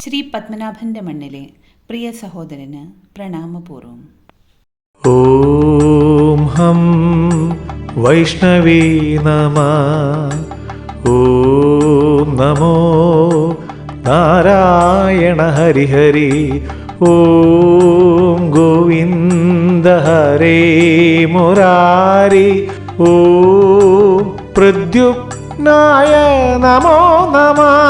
ശ്രീ പത്മനാഭന്റെ മണ്ണിലെ പ്രിയ സഹോദരന് പ്രണാമപൂർവം ഓം ഹം വൈഷ്ണവീ നമ. ഓം നമോ നാരായണ ഹരിഹരി. ഓം ഗോവിന്ദ ഹരേ മുരാരി. ഓം പ്രദ്യുപ്നായ നമോ നമ.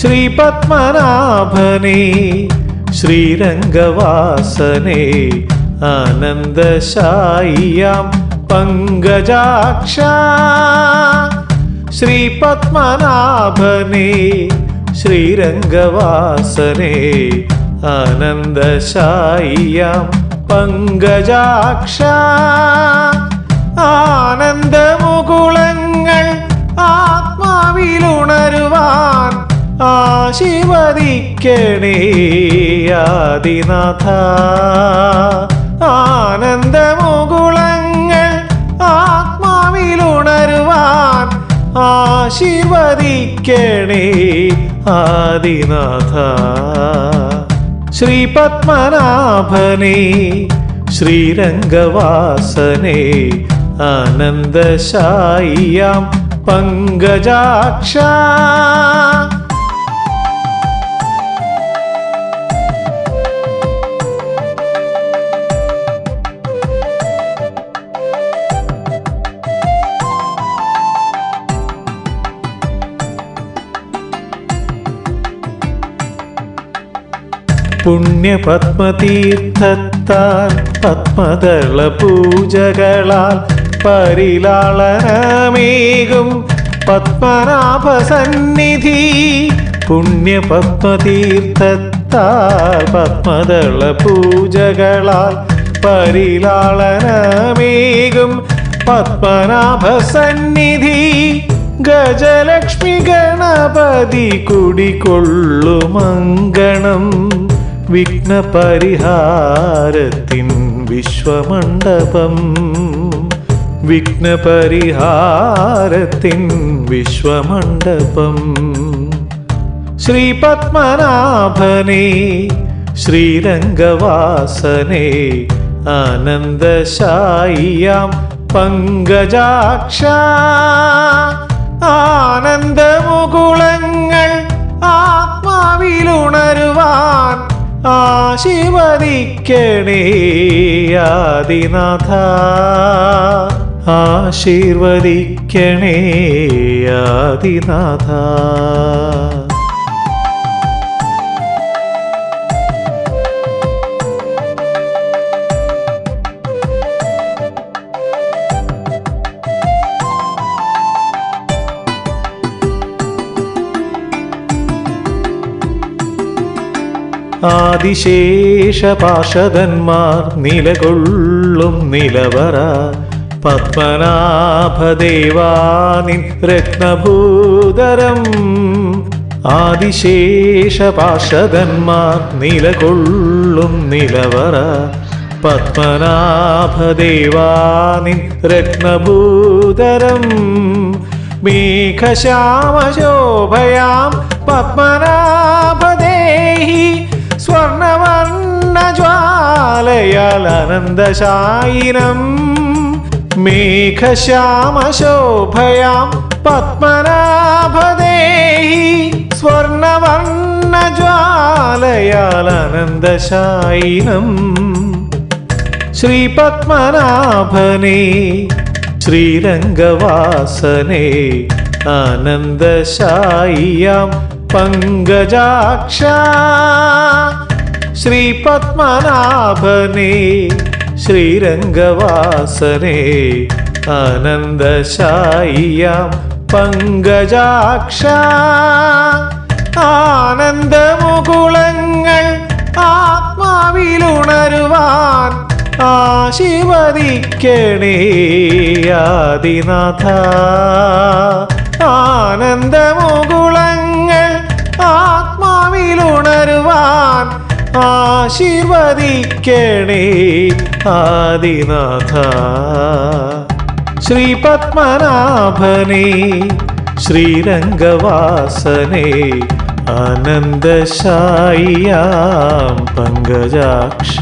ശ്രീപത്മനാഭനെ ശ്രീരംഗവാസനെ ആനന്ദശായിയാം പങ്കജാക്ഷ. ശ്രീപത്മനാഭനെ ശ്രീരംഗവാസനെ ആനന്ദശായിയാം പങ്കജാക്ഷ. ആനന്ദമുകുളങ്ങൾ ആശീർവദിക്കണേ ആദിനാഥ. ആനന്ദമുകുളങ്ങൾ ആത്മാവിലുണരുവാൻ ആശീർവദിക്കണേ ആദിനാഥ. ശ്രീപത്മനാഭനെ ശ്രീരംഗവാസനെ ആനന്ദശായിയാം പങ്കജാക്ഷ. പുണ്യപത്മതീർത്ഥത്താൽ പത്മദള പൂജകളാൽ പരിലാളനമേകും. പത്മനാഭസന്നിധി പുണ്യപത്മതീർത്ഥത്താൽ പത്മദള പൂജകളാൽ പരിലാളനമേകും. പത്മനാഭസന്നിധി ഗജലക്ഷ്മി ഗണപതി കുടികൊള്ളുമങ്കണം. വിഘ്നപരിഹാരത്തിൻ വിശ്വമണ്ഡപം. വിഘ്നപരിഹാരത്തിൻ വിശ്വമണ്ഡപം. ശ്രീപത്മനാഭനെ ശ്രീരംഗവാസനെ ആനന്ദശായിയാം പങ്കജാക്ഷ. ആനന്ദമുകുളങ്ങൾ ആത്മാവിലുണരുവാൻ ആശീർവദിക്കണേ ആദിനാഥ. ആശീർവദിക്കണേ ആദിശേഷപാഷതന്മാർ നിലകൊള്ളും നിലവറ. പത്മനാഭദേവാനിൻ രത്നഭൂതരം. ആദിശേഷ പാർഷദന്മാർ നിലകൊള്ളും നിലവറ. പത്മനാഭദേവാനിൻ രത്നഭൂതരം. മേഘശ്യാമശോഭയാം പത്മനാഭദേഹി. സ്വർണവർണജ്വാലയാൽ അനന്തശായിനം മേഘശ്യാമശോഭയാം പത്മനാഭദേഹി സ്വർണവർണജ്വാലയാൽ അനന്തശായിനം ശ്രീപത്മനാഭനേ ശ്രീരംഗവാസനേ ആനന്ദശായിയാം പങ്കജാക്ഷ. ശ്രീപത്മനാഭനെ ശ്രീരംഗവാസനെ ആനന്ദശായിയാം പങ്കജാക്ഷ. ആനന്ദമുകുളങ്ങൾ ആത്മാവിലുണരുവാൻ ആശീർവദിക്കണേ ആദിനാഥ. ആനന്ദമുകുളങ്ങൾ ആത്മാവിലുണരുവാൻ ആശീർവദിക്കണേ ആദിനാഥ. ശ്രീ പത്മനാഭനെ ശ്രീരംഗവാസനെ ആനന്ദശായിയാം പങ്കജാക്ഷ.